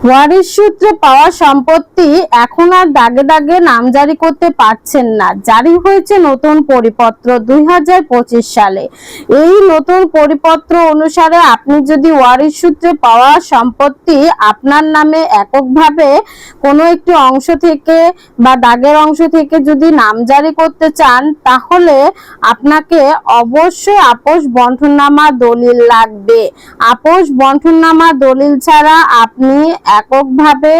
ওয়ারিশ সূত্রে পাওয়া সম্পত্তি এখন আর দাগে দাগে নামজারি করতে পারছেন না। জারি হয়েছে নতুন পরিপত্র দুই হাজার পঁচিশ সালে। এই নতুন পরিপত্র অনুসারে আপনি যদি ওয়ারিশ সূত্রে পাওয়া সম্পত্তি আপনার নামে এককভাবে কোনো একটি অংশ থেকে বা দাগের অংশ থেকে যদি নামজারি করতে চান, তাহলে আপনাকে অবশ্যই আপোষ বন্টননামা দলিল লাগবে। আপোষ বন্টননামা দলিল ছাড়া আপনি এককভাবে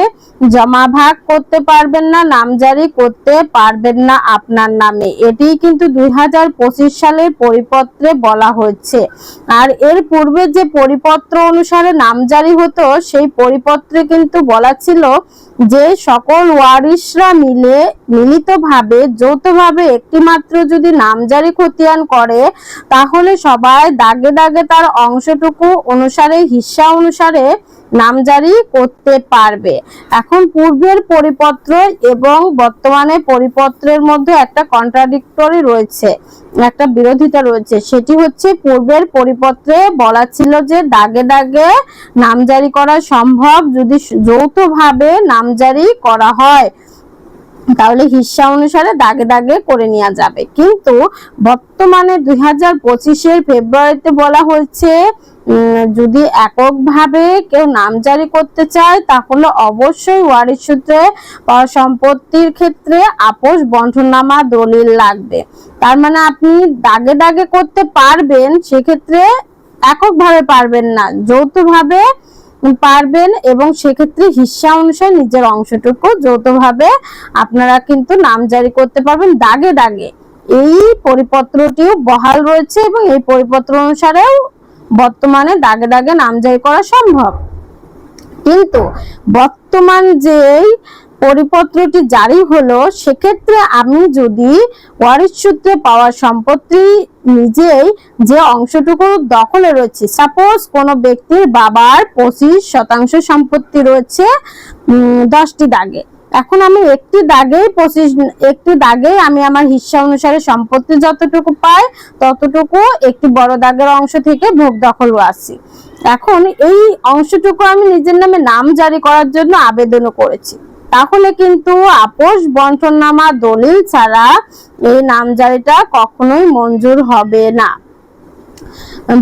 জমা ভাগ করতে পারবেন না, নামজারি করতে পারবেন না আপনার নামে। এটি কিন্তু দুই সালের পরিপত্রে বলা হয়েছে। আর এর পূর্বে যে পরিপত্র অনুসারে নামজারি হতো, সেই পরিপত্রে কিন্তু বলা ছিল যে সকল ওয়ারিশরা মিলে মিলিতভাবে, যৌথভাবে একটি মাত্র যদি নামজারি খতিয়ান করে, তাহলে সবাই দাগে দাগে তার অংশটুকু অনুসারে, হিস্সা অনুসারে নামজারি করতে পারবে। এখন পূর্বের পরিপত্র এবং বর্তমানে পরিপত্রের মধ্যে একটা কন্ট্রাডিক্টরি রয়েছে, একটা বিরোধিতা রয়েছে। সেটি হচ্ছে পূর্বের পরিপত্রে বলা ছিল যে দাগে দাগে নামজারি করা সম্ভব যদি যৌথভাবে নামজারি করা হয়। তাহলে হিস্সা অনুসারে দাগে দাগে করে নেওয়া যাবে। কিন্তু বর্তমানে দুই হাজার ফেব্রুয়ারিতে বলা হয়েছে যদি এককভাবে কেউ নামজারি করতে চায়, তাহলে অবশ্যই ওয়ারিশ সূত্রে সম্পত্তির ক্ষেত্রে আপোষ বন্টননামা দলিল লাগবে। তার মানে আপনি দাগে দাগে করতে পারবেন, সেক্ষেত্রে এককভাবে পারবেন না। যৌথভাবে পারবেন এবং সেক্ষেত্রে হিস্সা অনুসারে নিজের অংশটুকু যৌথভাবে আপনারা কিন্তু নামজারি করতে পারবেন দাগে দাগে। এই পরিপত্রটিও বহাল রয়েছে এবং এই পরিপত্র অনুসারেও বর্তমানে দাগে দাগে নামজারি করা সম্ভব। কিন্তু বর্তমান যে পরিপত্রটি জারি হলো, সেক্ষেত্রে আমি যদি ওয়ারিশ সূত্রে পাওয়া সম্পত্তি নিজেই যে অংশটুকু দখলে রয়েছে সাপোজ কোনো ব্যক্তির বাবার পঁচিশ শতাংশ সম্পত্তি রয়েছে দশটি দাগে। এখন আমি একটি দাগেই পঁচিশ একটি দাগেই আমি আমার হিস্সা অনুসারে সম্পত্তি যতটুকু পাই, ততটুকু একটি বড় দাগের অংশ থেকে ভোগ দখল আসি এখন এই অংশটুকু আমি নিজের নামে নাম জারি করার জন্য আবেদনও করেছি। তাহলে কিন্তু আপোষ বন্টননামা দলিল ছাড়া এই নামজারিটা কখনোই মঞ্জুর হবে না।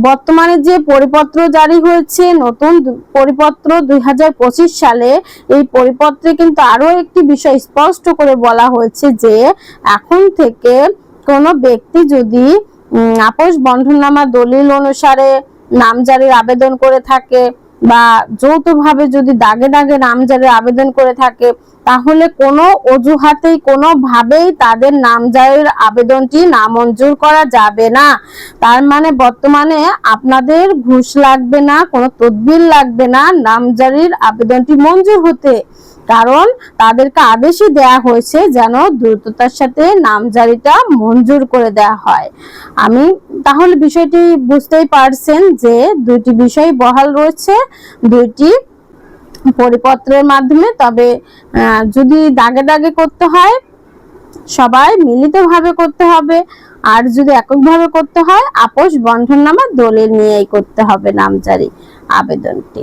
বর্তমানে যে পরিপত্র জারি হয়েছে, নতুন পরিপত্র দুই হাজার পঁচিশ সালে এই পরিপত্রে কিন্তু আরও একটি বিষয় স্পষ্ট করে বলা হয়েছে যে, এখন থেকে কোনো ব্যক্তি যদি আপোষ বন্ধননামা দলিল অনুসারে নামজারির আবেদন করে থাকে বা যৌথভাবে যদি দাগে দাগে নামজারির আবেদন করে থাকে, তাহলে কোনো অজুহাতেই, কোনোভাবেই তাদের নামজারির আবেদনটি নামঞ্জুর করা যাবে না। তার মানে বর্তমানে আপনাদের ঘুষ লাগবে না, কোনো তদবির লাগবে না, নামজারির আবেদনটি মঞ্জুর হতে কারণ তাদেরকে আদেশই দেয়া হয়েছে যেন দ্রুততার সাথে নামজারিটা মঞ্জুর করে দেয়া হয়। আমি তাহলে বিষয়টি বুঝতেই পারছেন যে দুইটি বিষয় বহাল রয়েছে, দুইটি পরিপত্রের মাধ্যমে, তবে যদি দাগে দাগে করতে হয়, সবাই মিলিতভাবে করতে হবে। আর যদি এককভাবে করতে হয়, আপোষ বন্ধননামা দলিল নিয়েই করতে হবে নামজারি আবেদনটি।